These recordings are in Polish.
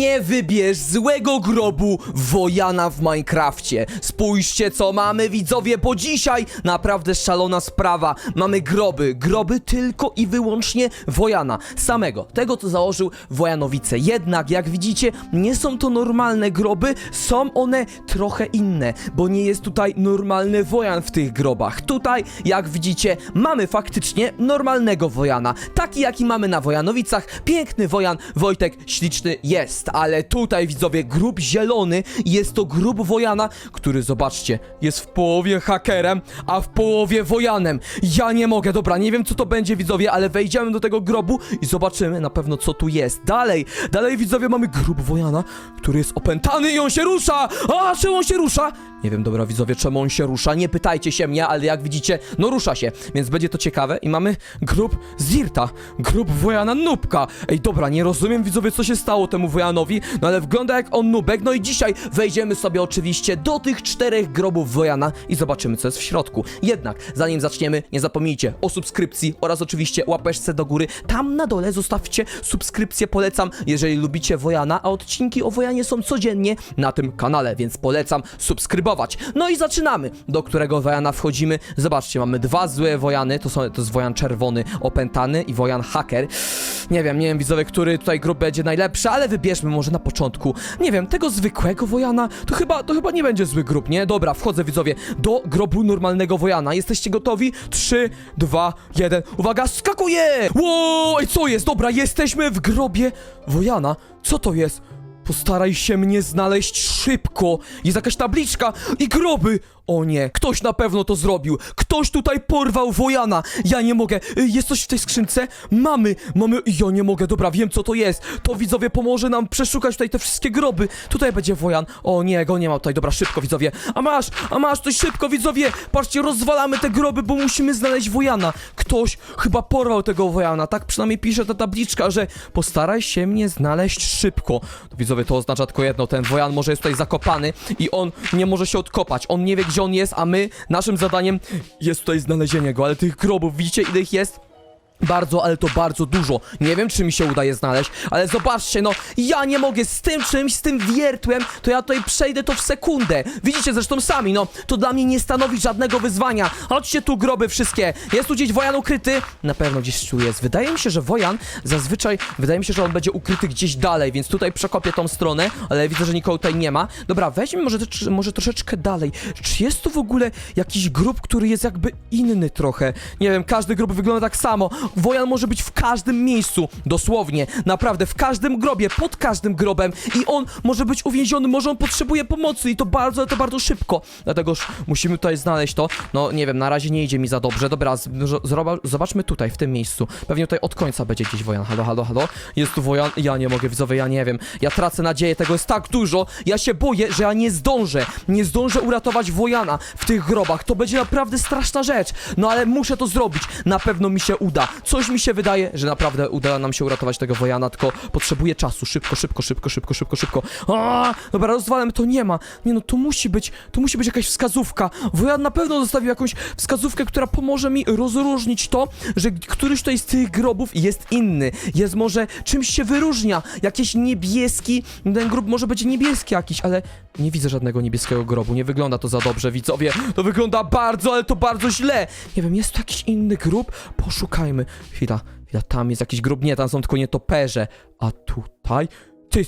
Nie wybierz złego grobu Wojana w Minecrafcie. Spójrzcie co mamy widzowie, bo dzisiaj naprawdę szalona sprawa. Mamy groby, groby tylko i wyłącznie Wojana, samego, tego co założył Wojanowice. Jednak jak widzicie, nie są to normalne groby, są one trochę inne, bo nie jest tutaj normalny Wojan w tych grobach. Tutaj, jak widzicie, mamy faktycznie normalnego Wojana, taki jaki mamy na Wojanowicach. Piękny Wojan, Wojtek śliczny jest, ale tutaj widzowie, grób zielony jest to grób Wojana, który zobaczcie, jest w połowie hakerem, a w połowie Wojanem. Ja nie mogę, dobra, nie wiem co to będzie widzowie, ale wejdziemy do tego grobu i zobaczymy na pewno co tu jest. Dalej, dalej widzowie mamy grób Wojana, który jest opętany i on się rusza! A, czemu on się rusza? Nie wiem, dobra widzowie, czemu on się rusza, nie pytajcie się mnie, ale jak widzicie, no rusza się, więc będzie to ciekawe i mamy grób Zirta, grób Wojana Nubka. Ej, dobra, nie rozumiem widzowie, co się stało temu Wojanowi, no ale wygląda jak on Nubek, no i dzisiaj wejdziemy sobie oczywiście do tych czterech grobów Wojana i zobaczymy, co jest w środku. Jednak, zanim zaczniemy, nie zapomnijcie o subskrypcji oraz oczywiście łapeczce do góry. Tam na dole zostawcie subskrypcję, polecam, jeżeli lubicie Wojana, a odcinki o Wojanie są codziennie na tym kanale, więc polecam subskrybować. No i zaczynamy, do którego Wojana wchodzimy. Zobaczcie, mamy dwa złe Wojany, to, są, to jest Wojan czerwony, opętany i Wojan haker. Nie wiem, nie wiem widzowie, który tutaj grób będzie najlepszy, ale wybierzmy może na początku, nie wiem, tego zwykłego Wojana, to chyba, to chyba nie będzie zły grób, nie? Dobra, wchodzę widzowie do grobu normalnego Wojana. Jesteście gotowi? 3, 2, 1, uwaga, skakuję! Wow, co jest? Dobra, jesteśmy w grobie Wojana. Co to jest? Postaraj się mnie znaleźć szybko. Jest jakaś tabliczka i groby. O nie, ktoś na pewno to zrobił. Ktoś tutaj porwał Wojana. Ja nie mogę. Y, Jest coś w tej skrzynce? Mamy, mamy. Ja nie mogę. Dobra, wiem co to jest. To widzowie pomoże nam przeszukać tutaj te wszystkie groby. Tutaj będzie Wojan. O nie, go nie ma tutaj. Dobra, szybko widzowie. A masz, a masz, coś szybko widzowie. Patrzcie, rozwalamy te groby, bo musimy znaleźć Wojana. Ktoś chyba porwał tego Wojana. Tak przynajmniej pisze ta tabliczka, że postaraj się mnie znaleźć szybko. To widzowie, to oznacza tylko jedno. Ten Wojan może jest tutaj zakopany i on nie może się odkopać. On nie wie, gdzie on jest, a my, naszym zadaniem jest tutaj znalezienie go. Ale tych grobów, widzicie ile ich jest? Bardzo, ale to bardzo dużo. Nie wiem, czy mi się udaje znaleźć, ale zobaczcie, no, ja nie mogę z tym czymś, z tym wiertłem, to ja tutaj przejdę to w sekundę. Widzicie zresztą sami, no, to dla mnie nie stanowi żadnego wyzwania. Chodźcie tu, groby wszystkie. Jest tu gdzieś Wojan ukryty? Na pewno gdzieś tu jest. Wydaje mi się, że Wojan zazwyczaj, wydaje mi się, że on będzie ukryty gdzieś dalej, więc tutaj przekopię tą stronę, ale widzę, że nikogo tutaj nie ma. Dobra, weźmy może, może troszeczkę dalej. Czy jest tu w ogóle jakiś grób, który jest jakby inny trochę? Nie wiem, każdy grób wygląda tak samo. Wojan może być w każdym miejscu, dosłownie, naprawdę, w każdym grobie, pod każdym grobem i on może być uwięziony, może on potrzebuje pomocy i to bardzo, ale to bardzo szybko. Dlatego już musimy tutaj znaleźć to. No, nie wiem, na razie nie idzie mi za dobrze. Dobra, zobaczmy tutaj, w tym miejscu. Pewnie tutaj od końca będzie gdzieś Wojan. Halo, halo, halo. Jest tu Wojan. Ja nie mogę, widzowie, ja nie wiem. Ja tracę nadzieję, tego jest tak dużo. Ja się boję, że ja nie zdążę. Nie zdążę uratować Wojana w tych grobach. To będzie naprawdę straszna rzecz. No ale muszę to zrobić. Na pewno mi się uda. Coś mi się wydaje, że naprawdę uda nam się uratować tego Wojana, tylko potrzebuję czasu. Szybko, szybko, szybko, szybko, szybko, szybko. A, dobra, rozwalam, to nie ma. Nie no, to musi być, to musi być jakaś wskazówka. Wojan na pewno zostawił jakąś wskazówkę, która pomoże mi rozróżnić to, że któryś tutaj z tych grobów jest inny. Jest może czymś się wyróżnia. Jakiś niebieski, ten grób może być niebieski jakiś, ale nie widzę żadnego niebieskiego grobu. Nie wygląda to za dobrze, widzowie. To wygląda bardzo, ale to bardzo źle. Nie wiem, jest tu jakiś inny grób? Poszukajmy. Chwila, chwila, tam jest jakiś grób. Nie, tam są tylko nietoperze. A tutaj? Ty,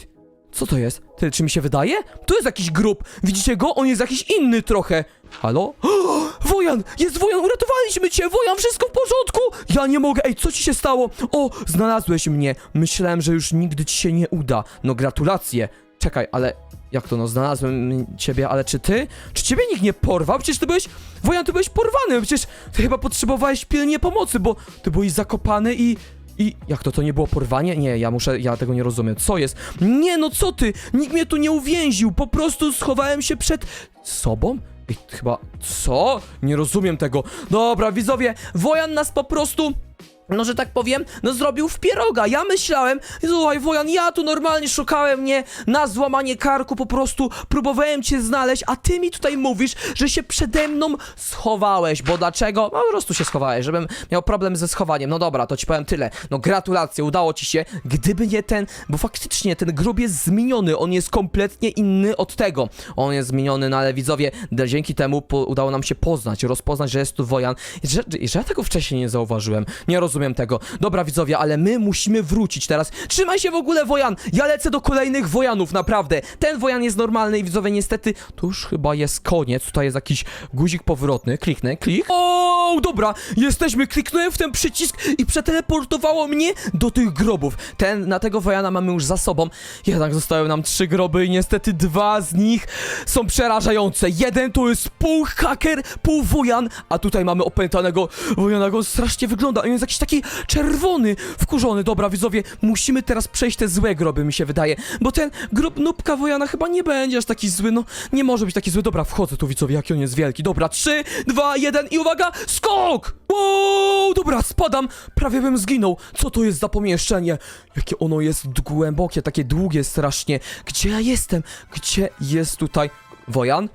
co to jest? Ty, czy mi się wydaje? Tu jest jakiś grób. Widzicie go? On jest jakiś inny trochę. Halo? Wojan! Jest Wojan! Uratowaliśmy cię! Wojan, wszystko w porządku! Ja nie mogę! Ej, co ci się stało? O, znalazłeś mnie! Myślałem, że już nigdy ci się nie uda. No gratulacje! Czekaj, ale... Jak to no, znalazłem ciebie, ale czy ty? Czy ciebie nikt nie porwał? Przecież ty byłeś... Wojan, ty byłeś porwany! Przecież ty chyba potrzebowałeś pilnie pomocy, bo ty byłeś zakopany i... I jak to, to nie było porwanie? Nie, ja muszę, ja tego nie rozumiem. Co jest? Nie, no co ty? Nikt mnie tu nie uwięził, po prostu schowałem się przed sobą? Ej, chyba, co? Nie rozumiem tego. Dobra, widzowie, Wojan nas po prostu no, że tak powiem, no zrobił w pieroga. Ja myślałem, słuchaj, Wojan, ja tu normalnie szukałem, nie, na złamanie karku, po prostu próbowałem cię znaleźć, a ty mi tutaj mówisz, że się przede mną schowałeś, bo dlaczego? No, po prostu się schowałeś, żebym miał problem ze schowaniem. No dobra, to ci powiem tyle. No gratulacje, udało ci się. Gdyby nie ten, bo faktycznie ten grób jest zmieniony, on jest kompletnie inny od tego. On jest zmieniony, no ale widzowie, dzięki temu udało nam się poznać, rozpoznać, że jest tu Wojan. Że, że ja tego wcześniej nie zauważyłem. Nie rozumiem tego. Dobra, widzowie, ale my musimy wrócić teraz. Trzymaj się w ogóle, Wojan! Ja lecę do kolejnych Wojanów, naprawdę. Ten Wojan jest normalny i widzowie, niestety, to już chyba jest koniec. Tutaj jest jakiś guzik powrotny. Kliknę, klik. O, dobra, jesteśmy. Kliknąłem w ten przycisk i przeteleportowało mnie do tych grobów. Ten, na tego Wojana mamy już za sobą. Jednak zostały nam trzy groby i niestety dwa z nich są przerażające. Jeden to jest pół haker, pół Wojan, a tutaj mamy opętanego Wojana. Go strasznie wygląda. On jest jakiś taki czerwony, wkurzony. Dobra, widzowie, musimy teraz przejść te złe groby, mi się wydaje. Bo ten grób nubka Wojana chyba nie będzie aż taki zły. No, nie może być taki zły. Dobra, wchodzę tu, widzowie, jaki on jest wielki. Dobra, trzy, dwa, jeden i uwaga, skok! Wow, dobra, spadam. Prawie bym zginął. Co to jest za pomieszczenie? Jakie ono jest głębokie, takie długie strasznie. Gdzie ja jestem? Gdzie jest tutaj Wojan?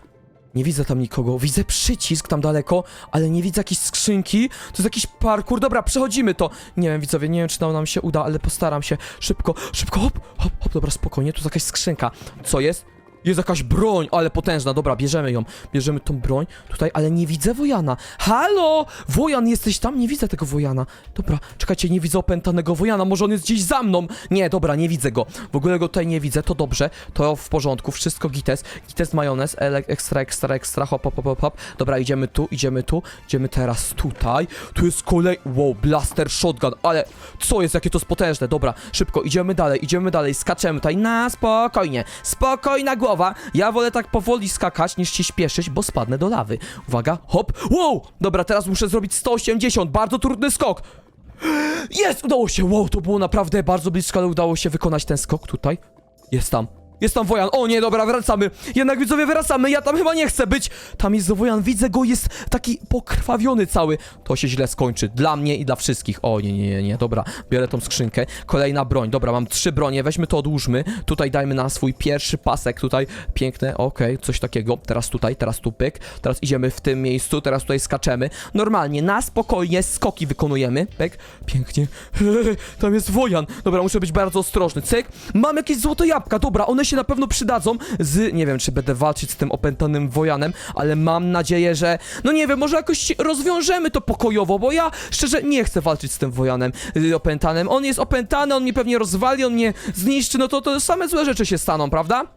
Nie widzę tam nikogo. Widzę przycisk tam daleko, ale nie widzę jakiejś skrzynki. To jest jakiś parkour. Dobra, przechodzimy to. Nie wiem, widzowie, nie wiem, czy nam się uda, ale postaram się. Szybko, szybko, hop, hop, hop. Dobra, spokojnie, tu jest jakaś skrzynka. Co jest? Jest jakaś broń, ale potężna. Dobra, bierzemy ją. Bierzemy tą broń tutaj, ale nie widzę Wojana. Halo! Wojan, jesteś tam? Nie widzę tego Wojana. Dobra, czekajcie, nie widzę opętanego Wojana. Może on jest gdzieś za mną. Nie, dobra, nie widzę go. W ogóle go tutaj nie widzę. To dobrze. To w porządku. Wszystko gites. Gites majonez. Ele ekstra, ekstra, ekstra. Hop, hop, hop, hop. Dobra, idziemy tu, idziemy tu. Idziemy teraz tutaj. Tu jest kolej... Wow, blaster shotgun. Ale co jest? Jakie to jest potężne. Dobra, szybko. Idziemy dalej, idziemy dalej. Skaczemy tutaj na spokojnie. Spokojna głowa. Ja wolę tak powoli skakać, niż się śpieszyć, bo spadnę do lawy. Uwaga, hop. Wow! Dobra, teraz muszę zrobić 180. Bardzo trudny skok. Jest! Udało się! Wow, to było naprawdę bardzo blisko, ale udało się wykonać ten skok tutaj. Jest tam. Jest tam Wojan. O nie, dobra, wracamy. Jednak widzowie, wracamy. Ja tam chyba nie chcę być. Tam jest Wojan. Widzę go, jest taki pokrwawiony cały. To się źle skończy. Dla mnie i dla wszystkich. O nie, nie, nie, nie. Dobra, biorę tą skrzynkę. Kolejna broń. Dobra, mam trzy bronie. Weźmy to, odłóżmy. Tutaj dajmy na swój pierwszy pasek. Tutaj piękne, okej, coś takiego. Teraz tutaj, teraz tu pyk. Teraz idziemy w tym miejscu. Teraz tutaj skaczemy. Normalnie, na spokojnie skoki wykonujemy. Pyk. Pięknie. Tam jest Wojan. Dobra, muszę być bardzo ostrożny. Cyk. Mam jakieś złote jabłka. Dobra, one się na pewno przydadzą z... Nie wiem, czy będę walczyć z tym opętanym Wojanem, ale mam nadzieję, że... No nie wiem, może jakoś rozwiążemy to pokojowo, bo ja szczerze nie chcę walczyć z tym Wojanem y, opętanym. On jest opętany, on mnie pewnie rozwali, on mnie zniszczy, no to, to same złe rzeczy się staną, prawda?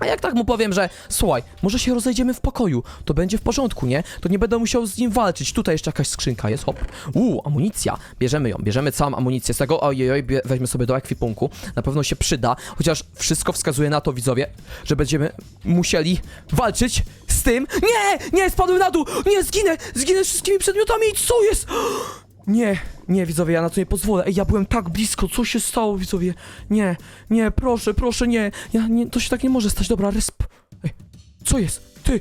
A jak tak mu powiem, że słuchaj, może się rozejdziemy w pokoju, to będzie w porządku, nie? To nie będę musiał z nim walczyć. Tutaj jeszcze jakaś skrzynka jest, hop. Uuu, amunicja. Bierzemy ją, bierzemy całą amunicję z tego. Ojej, weźmy sobie do ekwipunku. Na pewno się przyda, chociaż wszystko wskazuje na to, widzowie, że będziemy musieli walczyć z tym. Nie! Nie, spadłem na dół! Nie, zginę! Zginę z wszystkimi przedmiotami! Co jest? Nie, nie, widzowie, ja na to nie pozwolę. Ej, ja byłem tak blisko, co się stało, widzowie? Nie, nie, proszę, proszę, nie. Ja, nie, to się tak nie może stać. Dobra, resp. Ej, co jest? Ty,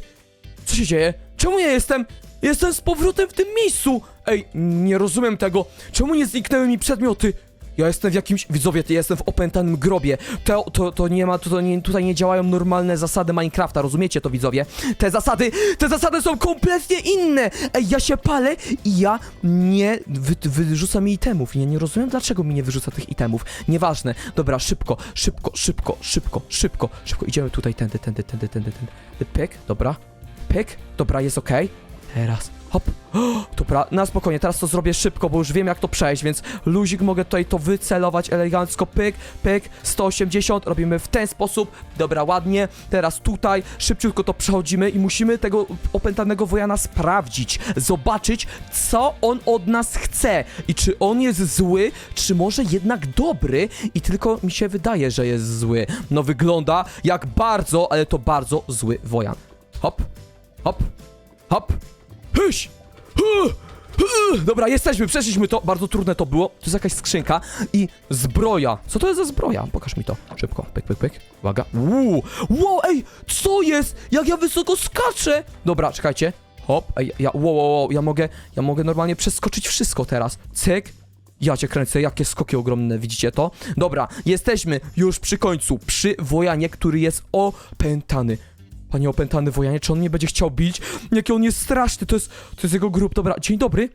co się dzieje? Czemu ja jestem? Jestem z powrotem w tym miejscu! Ej, nie rozumiem tego. Czemu nie zniknęły mi przedmioty? Ja jestem w jakimś... Widzowie, ty jestem w opętanym grobie. To, to, to nie ma... To, to nie, tutaj nie działają normalne zasady Minecrafta, rozumiecie to, widzowie? Te zasady... Te zasady są kompletnie inne! Ej, ja się palę i ja nie wy, wyrzucam itemów. Ja nie rozumiem, dlaczego mi nie wyrzuca tych itemów. Nieważne. Dobra, szybko, szybko, szybko, szybko, szybko, szybko. Idziemy tutaj, tędy, tędy, tędy, tędy, tędy. Pyk, dobra. Pyk, dobra, jest okej. Teraz, hop. Dobra, na spokojnie, teraz to zrobię szybko, bo już wiem jak to przejść, więc luzik mogę tutaj to wycelować elegancko, pyk, pyk, 180, robimy w ten sposób, dobra, ładnie, teraz tutaj, szybciutko to przechodzimy i musimy tego opętanego wojana sprawdzić, zobaczyć, co on od nas chce i czy on jest zły, czy może jednak dobry i tylko mi się wydaje, że jest zły. No wygląda jak bardzo, ale to bardzo zły wojan. Hop, hop, hop, hyś! Dobra, jesteśmy, przeszliśmy to. Bardzo trudne to było. To jest jakaś skrzynka i zbroja. Co to jest za zbroja? Pokaż mi to. Szybko. Pyk, pyk, pyk. Uwaga. Uuu. Wow, ej, co jest? Jak ja wysoko skaczę? Dobra, czekajcie. Hop, ej, ja, wow, wow, wow, ja mogę, ja mogę normalnie przeskoczyć wszystko teraz. Cyk. Ja cię kręcę, jakie skoki ogromne, widzicie to? Dobra, jesteśmy już przy końcu, przy Wojanie, który jest opętany. Panie opętany Wojanie, czy on mnie będzie chciał bić? Jaki on jest straszny, to jest, to jest jego grup. Dobra, dzień dobry.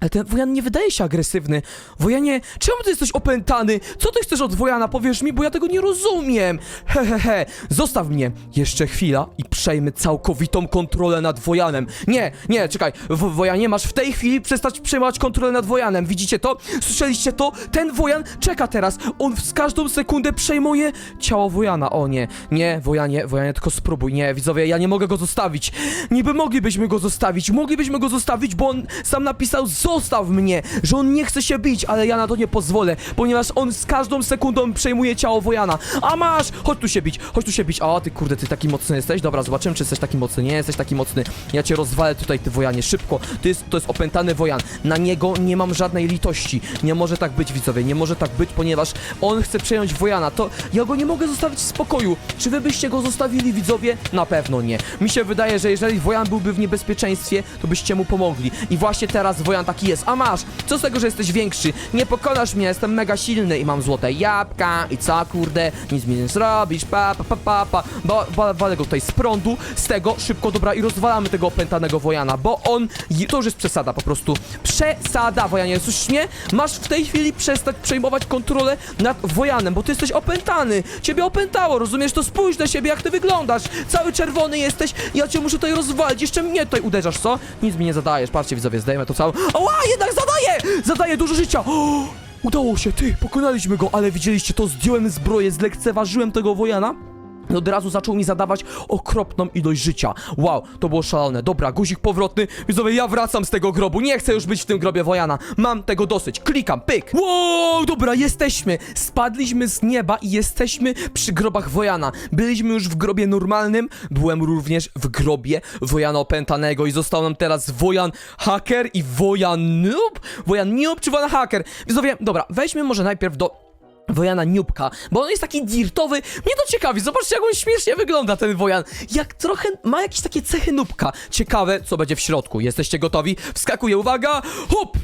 Ale ten Wojan nie wydaje się agresywny. Wojanie, czemu ty jesteś opętany? Co ty chcesz od Wojana? Powiesz mi, bo ja tego nie rozumiem. He, he, he. Zostaw mnie. Jeszcze chwila i przejmę całkowitą kontrolę nad Wojanem. Nie, nie, czekaj. W Wojanie, masz w tej chwili przestać przejmować kontrolę nad Wojanem. Widzicie to? Słyszeliście to? Ten Wojan czeka teraz. On z każdą sekundę przejmuje ciało Wojana. O nie, nie, Wojanie, Wojanie, tylko spróbuj. Nie, widzowie, ja nie mogę go zostawić. Niby moglibyśmy go zostawić. Moglibyśmy go zostawić, bo on sam napisał zostaw mnie, że on nie chce się bić, ale ja na to nie pozwolę, ponieważ on z każdą sekundą przejmuje ciało Wojana. A masz! Chodź tu się bić, chodź tu się bić. A ty kurde, ty taki mocny jesteś? Dobra, zobaczymy, czy jesteś taki mocny. Nie jesteś taki mocny. Ja cię rozwalę tutaj, ty Wojanie, szybko. To jest, to jest opętany Wojan. Na niego nie mam żadnej litości. Nie może tak być, widzowie, nie może tak być, ponieważ on chce przejąć Wojana. To ja go nie mogę zostawić w spokoju. Czy wy byście go zostawili, widzowie? Na pewno nie. Mi się wydaje, że jeżeli Wojan byłby w niebezpieczeństwie, to byście mu pomogli. I właśnie teraz Wojan taki jest. A masz! Co z tego, że jesteś większy? Nie pokonasz mnie, jestem mega silny i mam złote jabłka i co, kurde? Nic mi nie zrobisz, pa, pa, pa, pa, pa. Ba, walę go tutaj z prądu, z tego, szybko, dobra, i rozwalamy tego opętanego Wojana, bo on, to już jest przesada po prostu. Przesada, Wojanie, słyszysz mnie? Masz w tej chwili przestać przejmować kontrolę nad Wojanem, bo ty jesteś opętany. Ciebie opętało, rozumiesz? To spójrz na siebie, jak ty wyglądasz. Cały czerwony jesteś, ja cię muszę tutaj rozwalić, jeszcze mnie tutaj uderzasz, co? Nic mi nie zadajesz, patrzcie widzowie, zdejmę to całą... Ała, jednak zadaję! Zadaję dużo życia! O, udało się, ty, pokonaliśmy go, ale widzieliście to, zdjąłem zbroję, zlekceważyłem tego Wojana. I Od razu zaczął mi zadawać okropną ilość życia. Wow, to było szalone. Dobra, guzik powrotny. Widzowie, ja wracam z tego grobu. Nie chcę już być w tym grobie Wojana. Mam tego dosyć. Klikam, pyk. Wow, dobra, jesteśmy. Spadliśmy z nieba i jesteśmy przy grobach Wojana. Byliśmy już w grobie normalnym. Byłem również w grobie Wojana opętanego i został nam teraz Wojan Haker i Wojan Noob. Wojan Noob czy Wojan Haker? Widzowie, dobra, weźmy może najpierw do Wojana Niubka, bo on jest taki dirtowy. Mnie to ciekawi, zobaczcie jak on śmiesznie wygląda ten Wojan. Jak trochę ma jakieś takie cechy Nubka. Ciekawe, co będzie w środku. Jesteście gotowi? Wskakuję, uwaga! Hop!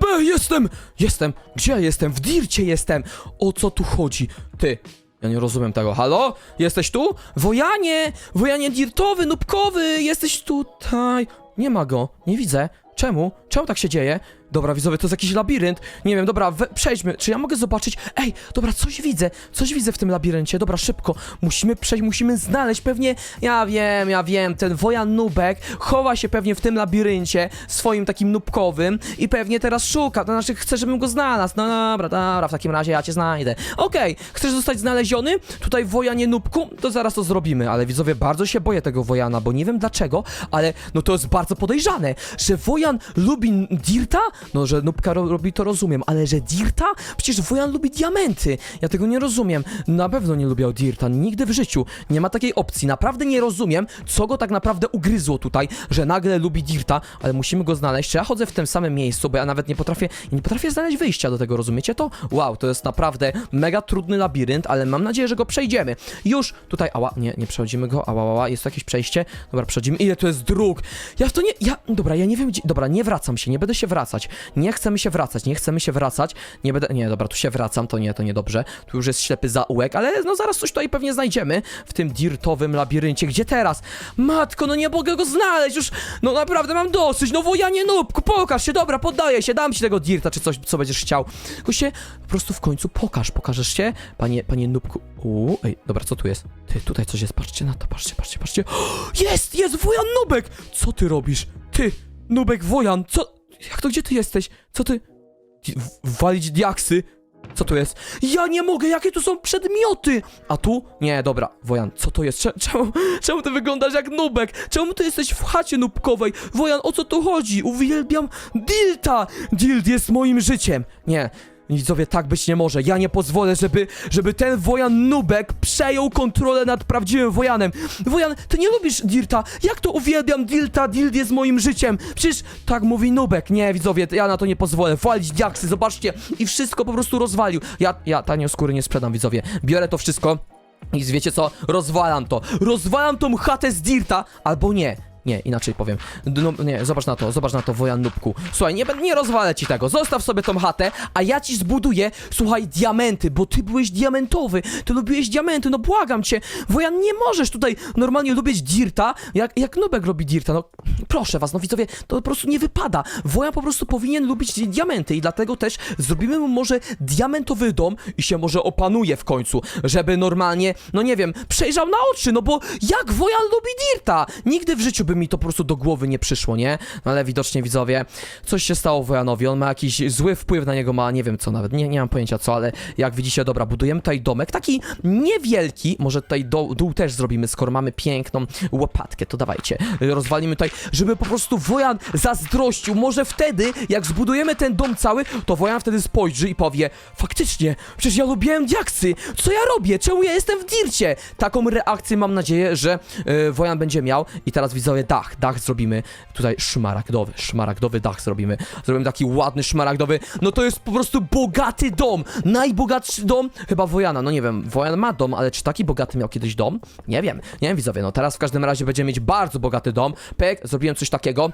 Be, jestem! Jestem! Gdzie jestem? W dircie jestem! O co tu chodzi? Ty, ja nie rozumiem tego. Halo? Jesteś tu? Wojanie! Wojanie dirtowy, nubkowy! Jesteś tutaj! Nie ma go, nie widzę. Czemu? Czemu tak się dzieje? Dobra, widzowie, to jest jakiś labirynt. Nie wiem, dobra, we, przejdźmy. Czy ja mogę zobaczyć? Ej, dobra, coś widzę. Coś widzę w tym labiryncie. Dobra, szybko. Musimy przejść, musimy znaleźć pewnie. Ja wiem, ja wiem. Ten Wojan Nubek chowa się pewnie w tym labiryncie swoim takim nubkowym i pewnie teraz szuka. To znaczy, chce, żebym go znalazł. No dobra, dobra, w takim razie ja cię znajdę. Okej, chcesz zostać znaleziony? Tutaj Wojanie Nubku? To zaraz to zrobimy. Ale widzowie, bardzo się boję tego Wojana, bo nie wiem dlaczego, ale no to jest bardzo podejrzane, że Wojan lubi Dirta? No, że Nubka ro robi to rozumiem, ale że Dirta? Przecież Wojan lubi diamenty. Ja tego nie rozumiem. Na pewno nie lubiał Dirta, nigdy w życiu. Nie ma takiej opcji. Naprawdę nie rozumiem, co go tak naprawdę ugryzło tutaj, że nagle lubi Dirta, ale musimy go znaleźć. Ja chodzę w tym samym miejscu, bo ja nawet nie potrafię, nie potrafię znaleźć wyjścia do tego, rozumiecie to? Wow, to jest naprawdę mega trudny labirynt, ale mam nadzieję, że go przejdziemy. Już tutaj, ała, nie, nie przechodzimy go, ała, ała, jest jakieś przejście. Dobra, przechodzimy. Ile to jest dróg? Ja to nie, ja, dobra, ja nie wiem gdzie, dobra, nie wracam się, nie będę się wracać. Nie chcemy się wracać, nie chcemy się wracać. Nie będę, nie, dobra, tu się wracam, to nie, to niedobrze. Tu już jest ślepy zaułek, ale no zaraz coś tutaj pewnie znajdziemy w tym dirtowym labiryncie. Gdzie teraz? Matko, no nie mogę go znaleźć, już, no naprawdę mam dosyć, no wojanie nubku, pokaż się, dobra, poddaję się, dam ci tego dirta, czy coś, co będziesz chciał. Tylko się po prostu w końcu pokaż, pokażesz się, panie, panie nubku. Uuu, ej, dobra, co tu jest? Ty, tutaj coś jest, patrzcie na to, patrzcie, patrzcie, patrzcie. Jest, jest wojan nubek! Co ty robisz? Ty, nubek wojan, co? Jak to, gdzie ty jesteś? Co ty? Walić diaksy? Co to jest? Ja nie mogę, jakie tu są przedmioty! A tu? Nie, dobra, Wojan, co to jest? Cze- Czemu, czemu ty wyglądasz jak nubek? Czemu ty jesteś w chacie nubkowej? Wojan, o co tu chodzi? Uwielbiam Dilta! Dild jest moim życiem! Nie, Widzowie, tak być nie może. Ja nie pozwolę, żeby, żeby ten Wojan Nubek przejął kontrolę nad prawdziwym Wojanem. Wojan, ty nie lubisz Dirta. Jak to uwielbiam Dilta? Dild jest moim życiem. Przecież tak mówi Nubek. Nie, widzowie, ja na to nie pozwolę. Walić diaksy, zobaczcie. I wszystko po prostu rozwalił. Ja, ja tanio skóry nie sprzedam, widzowie. Biorę to wszystko. I wiecie co? Rozwalam to. Rozwalam tą chatę z Dirta, albo nie. Nie, inaczej powiem. No, nie, zobacz na to, zobacz na to, Wojan Nubku. Słuchaj, nie, nie rozwalę ci tego. Zostaw sobie tą chatę, a ja ci zbuduję, słuchaj, diamenty, bo ty byłeś diamentowy. Ty lubiłeś diamenty, no błagam cię. Wojan, nie możesz tutaj normalnie lubić dirta, jak, jak Nubek robi dirta. No, proszę was, no widzowie, to po prostu nie wypada. Wojan po prostu powinien lubić di- diamenty i dlatego też zrobimy mu może diamentowy dom i się może opanuje w końcu, żeby normalnie, no nie wiem, przejrzał na oczy, no bo jak Wojan lubi dirta? Nigdy w życiu by mi to po prostu do głowy nie przyszło, nie? No ale widocznie widzowie, coś się stało Wojanowi, on ma jakiś zły wpływ na niego, ma nie wiem co nawet, nie, nie mam pojęcia co, ale jak widzicie, dobra, budujemy tutaj domek, taki niewielki, może tutaj do, dół też zrobimy, skoro mamy piękną łopatkę, to dawajcie, rozwalimy tutaj, żeby po prostu Wojan zazdrościł, może wtedy, jak zbudujemy ten dom cały, to Wojan wtedy spojrzy i powie, faktycznie, przecież ja lubiłem diaksy, co ja robię, czemu ja jestem w dircie? Taką reakcję mam nadzieję, że yy, Wojan będzie miał. I teraz widzowie dach, dach zrobimy. Tutaj szmaragdowy, szmaragdowy dach zrobimy, zrobimy taki ładny szmaragdowy, no to jest po prostu bogaty dom, najbogatszy dom? Chyba Wojana, no nie wiem, Wojan ma dom, ale czy taki bogaty miał kiedyś dom? Nie wiem, nie wiem widzowie, no teraz w każdym razie będziemy mieć bardzo bogaty dom, pek, zrobiłem coś takiego,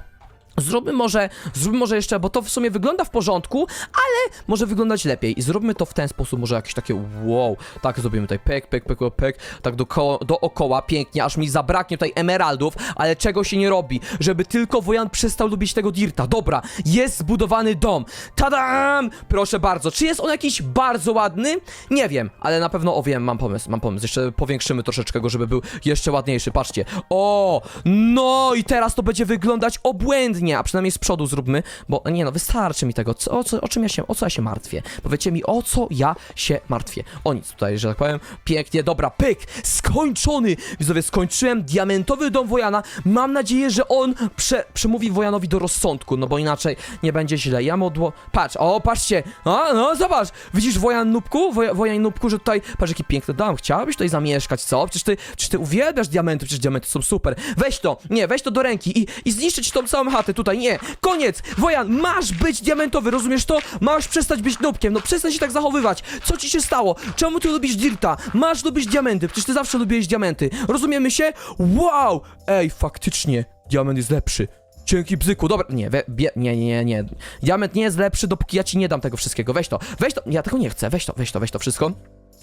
Zróbmy może, zróbmy może jeszcze, bo to w sumie wygląda w porządku, ale może wyglądać lepiej. I zróbmy to w ten sposób, może jakieś takie wow. Tak zrobimy tutaj pek, pek, pek, pek, tak dookoła, dookoła, pięknie, aż mi zabraknie tutaj emeraldów, ale czego się nie robi, żeby tylko Wojan przestał lubić tego dirta. Dobra, jest zbudowany dom. Tadam! Proszę bardzo, czy jest on jakiś bardzo ładny? Nie wiem, ale na pewno, o wiem, mam pomysł, mam pomysł. Jeszcze powiększymy troszeczkę go, żeby był jeszcze ładniejszy, patrzcie. O, no i teraz to będzie wyglądać obłędnie, a przynajmniej z przodu zróbmy, bo nie no, wystarczy mi tego, co, o, co, o czym ja się, o co ja się martwię? Powiedzcie mi, o co ja się martwię? O nic tutaj, że tak powiem, pięknie, dobra, pyk, skończony! Widzowie, skończyłem diamentowy dom Wojana, mam nadzieję, że on prze, przemówi Wojanowi do rozsądku, no bo inaczej nie będzie źle, ja modło, patrz, o, patrzcie, a, no, zobacz, widzisz Wojan Nubku, Woja, Wojan Nubku, że tutaj, patrz jaki piękny dom, chciałbyś tutaj zamieszkać, co? Przecież ty, przecież ty uwielbiasz diamenty, przecież diamenty są super, weź to, nie, weź to do ręki i, i zniszczyć tą całą chatę tutaj, nie, koniec, Wojan, masz być diamentowy, rozumiesz to? Masz przestać być nubkiem, no przestań się tak zachowywać, co ci się stało? Czemu ty lubisz dirta? Masz lubić diamenty, przecież ty zawsze lubiłeś diamenty, rozumiemy się? Wow, ej, faktycznie, diament jest lepszy. Dzięki bzyku, dobra, nie, we, bie, nie, nie, nie. Diament nie jest lepszy, dopóki ja ci nie dam tego wszystkiego. Weź to, weź to, ja tego nie chcę, weź to, weź to, weź to wszystko.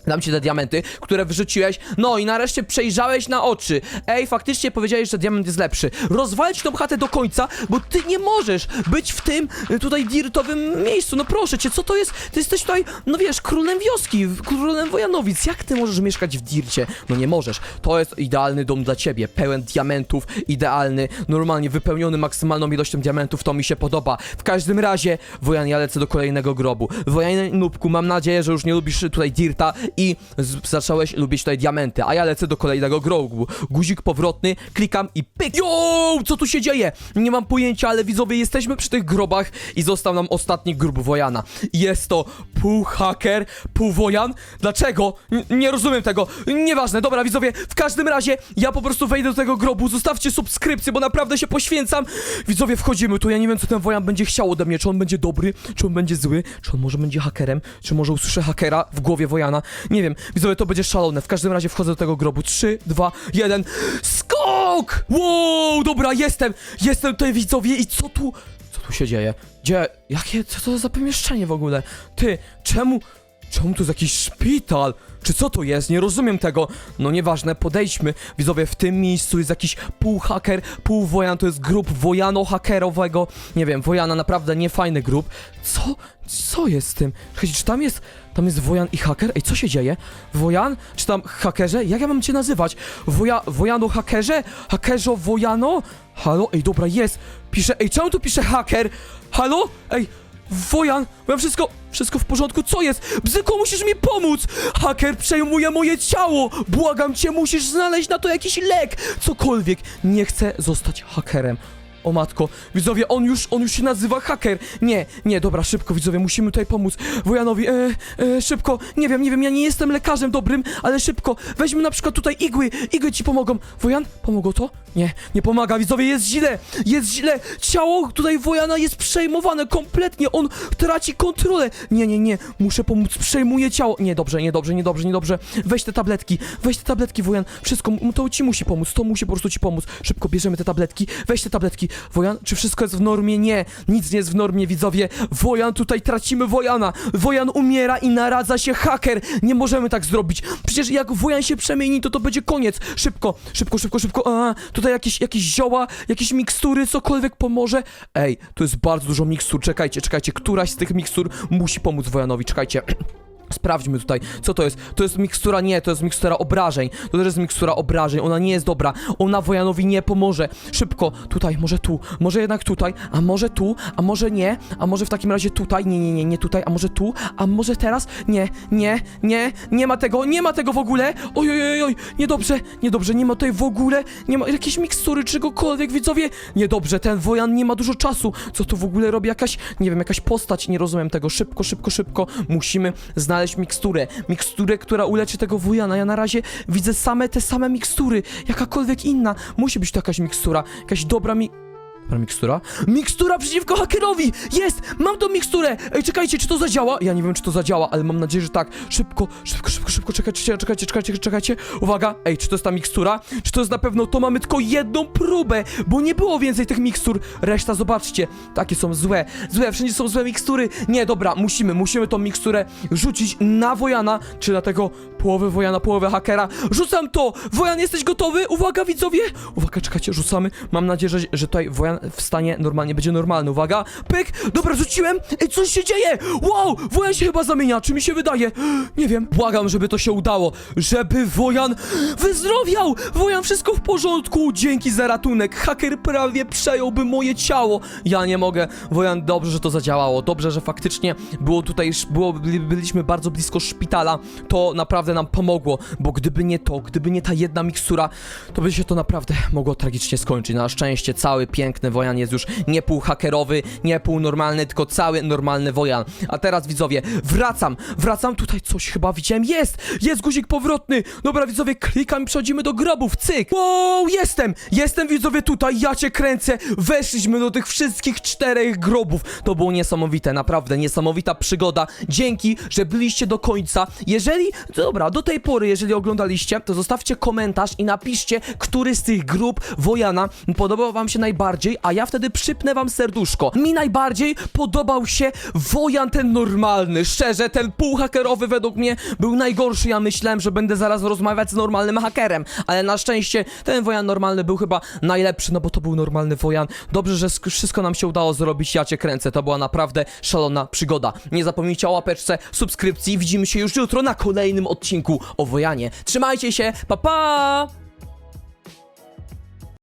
Dam ci te diamenty, które wyrzuciłeś. No i nareszcie przejrzałeś na oczy. Ej, faktycznie powiedziałeś, że diament jest lepszy. Rozwalić tą chatę do końca, bo ty nie możesz być w tym y, tutaj dirtowym miejscu. No proszę cię, co to jest? Ty jesteś tutaj, no wiesz, królem wioski, królem Wojanowic. Jak ty możesz mieszkać w dircie? No nie możesz. To jest idealny dom dla ciebie. Pełen diamentów, idealny, normalnie wypełniony maksymalną ilością diamentów. To mi się podoba. W każdym razie, Wojan, ja lecę do kolejnego grobu. Wojanie Nubku, mam nadzieję, że już nie lubisz tutaj dirta i zacząłeś lubić tutaj diamenty, a ja lecę do kolejnego grobu. Guzik powrotny, klikam i pyk. Yo, co tu się dzieje? Nie mam pojęcia, ale widzowie, jesteśmy przy tych grobach i został nam ostatni grób Wojana. Jest to pół haker, pół Wojan. Dlaczego? N nie rozumiem tego. Nieważne, dobra widzowie, w każdym razie ja po prostu wejdę do tego grobu, zostawcie subskrypcję, bo naprawdę się poświęcam. Widzowie, wchodzimy tu, ja nie wiem co ten Wojan będzie chciał ode mnie, czy on będzie dobry, czy on będzie zły, czy on może będzie hakerem, czy może usłyszę hakera w głowie Wojana. Nie wiem, widzowie, to będzie szalone. W każdym razie wchodzę do tego grobu. 3, 2, 1. Skok! Wow, dobra, jestem! Jestem tutaj, widzowie, i co tu... Co tu się dzieje? Gdzie... Jakie... Co to za pomieszczenie w ogóle? Ty, czemu... Czemu tu jest jakiś szpital? Czy co to jest? Nie rozumiem tego. No nieważne, podejdźmy. Widzowie, w tym miejscu jest jakiś półhaker, półwojan, to jest grup wojano-hakerowego. Nie wiem, wojana naprawdę niefajny grup. Co? Co jest z tym? Czekajcie, czy tam jest... Tam jest wojan i haker? Ej, co się dzieje? Wojan? Czy tam hakerze? Jak ja mam cię nazywać? Woja... Wojano hakerze? Hakerzo wojano? Halo? Ej, dobra, jest. Pisze... Ej, czemu tu pisze haker? Halo? Ej... Wojan, mam wszystko, wszystko w porządku, co jest? Bzyku, musisz mi pomóc! Haker przejmuje moje ciało! Błagam cię, musisz znaleźć na to jakiś lek! Cokolwiek, nie chcę zostać hakerem. O matko, widzowie, on już, on już się nazywa haker. Nie, nie, dobra, szybko, widzowie, musimy tutaj pomóc Wojanowi. E, e, szybko, nie wiem, nie wiem, ja nie jestem lekarzem dobrym, ale szybko, weźmy na przykład tutaj igły, igły ci pomogą. Wojan, pomogło to? Nie, nie pomaga, widzowie, jest źle, jest źle. Ciało tutaj Wojana jest przejmowane kompletnie, on traci kontrolę. Nie, nie, nie, muszę pomóc, przejmuje ciało. Nie, dobrze, nie, dobrze, nie, dobrze, nie, dobrze. Weź te tabletki, weź te tabletki, Wojan, wszystko, to ci musi pomóc, to musi po prostu ci pomóc. Szybko bierzemy te tabletki, weź te tabletki. Wojan, czy wszystko jest w normie? Nie, nic nie jest w normie, widzowie. Wojan, tutaj tracimy Wojana. Wojan umiera i naradza się haker. Nie możemy tak zrobić. Przecież jak Wojan się przemieni, to to będzie koniec. Szybko, szybko, szybko, szybko. A, tutaj jakieś, jakieś zioła, jakieś mikstury, cokolwiek pomoże. Ej, tu jest bardzo dużo mikstur. Czekajcie, czekajcie. Któraś z tych mikstur musi pomóc Wojanowi. Czekajcie. Sprawdźmy tutaj, co to jest. To jest mikstura, nie, to jest mikstura obrażeń. To też jest mikstura obrażeń, ona nie jest dobra. Ona Wojanowi nie pomoże. Szybko, tutaj, może tu, może jednak tutaj, a może tu, a może nie, a może w takim razie tutaj, nie, nie, nie, nie tutaj, a może tu, a może teraz, nie, nie, nie, nie ma tego, nie ma tego w ogóle. Oj, oj, oj, oj, niedobrze, niedobrze, nie ma tutaj w ogóle, nie ma jakiejś mikstury, czegokolwiek, widzowie. Niedobrze, ten Wojan nie ma dużo czasu. Co tu w ogóle robi jakaś, nie wiem, jakaś postać, nie rozumiem tego. Szybko, szybko, szybko, musimy znaleźć miksturę. Miksturę, która uleczy tego Wojana. Ja na razie widzę same te same mikstury, jakakolwiek inna. Musi być to jakaś mikstura, jakaś dobra mi... Dobra, mikstura? Mikstura przeciwko hakerowi! Jest! Mam tą miksturę! Ej, czekajcie, czy to zadziała? Ja nie wiem, czy to zadziała, ale mam nadzieję, że tak. Szybko, szybko, szybko, szybko, czekajcie, czekajcie, czekajcie, czekajcie. Uwaga! Ej, czy to jest ta mikstura? Czy to jest na pewno to? Mamy tylko jedną próbę, bo nie było więcej tych mikstur. Reszta, zobaczcie, takie są złe. Złe, wszędzie są złe mikstury. Nie, dobra, musimy, musimy tą miksturę rzucić na Wojana, czy na tego połowę Wojana, połowę hakera. Rzucam to! Wojan, jesteś gotowy? Uwaga, widzowie! Uwaga, czekajcie, rzucamy. Mam nadzieję, że, że tutaj Wojan wstanie normalnie, będzie normalny. Uwaga, pyk! Dobra, rzuciłem! Ej, coś się dzieje! Wow! Wojan się chyba zamienia, czy mi się wydaje? Nie wiem, błagam, żeby to się udało. Żeby Wojan wyzdrowiał! Wojan, wszystko w porządku! Dzięki za ratunek. Haker prawie przejąłby moje ciało. Ja nie mogę. Wojan, dobrze, że to zadziałało. Dobrze, że faktycznie było tutaj, było, byli- byliśmy bardzo blisko szpitala. To naprawdę nam pomogło, bo gdyby nie to, gdyby nie ta jedna mikstura, to by się to naprawdę mogło tragicznie skończyć. Na szczęście cały piękny Wojan jest już nie pół hakerowy, nie pół normalny, tylko cały normalny Wojan. A teraz widzowie, wracam, wracam, tutaj coś chyba widziałem, jest, jest guzik powrotny. Dobra widzowie, klikam i przechodzimy do grobów, cyk. Wow, jestem, jestem widzowie tutaj, ja cię kręcę. Weszliśmy do tych wszystkich czterech grobów. To było niesamowite, naprawdę niesamowita przygoda. Dzięki, że byliście do końca. Jeżeli, dobra, do tej pory, jeżeli oglądaliście, to zostawcie komentarz i napiszcie, który z tych grup Wojana podobał wam się najbardziej, a ja wtedy przypnę wam serduszko. Mi najbardziej podobał się Wojan ten normalny. Szczerze, ten półhakerowy według mnie był najgorszy. Ja myślałem, że będę zaraz rozmawiać z normalnym hakerem, ale na szczęście ten Wojan normalny był chyba najlepszy, no bo to był normalny Wojan. Dobrze, że wszystko nam się udało zrobić. Ja cię kręcę. To była naprawdę szalona przygoda. Nie zapomnijcie o łapeczce, subskrypcji. Widzimy się już jutro na kolejnym odcinku o Wojanie. Trzymajcie się, pa pa!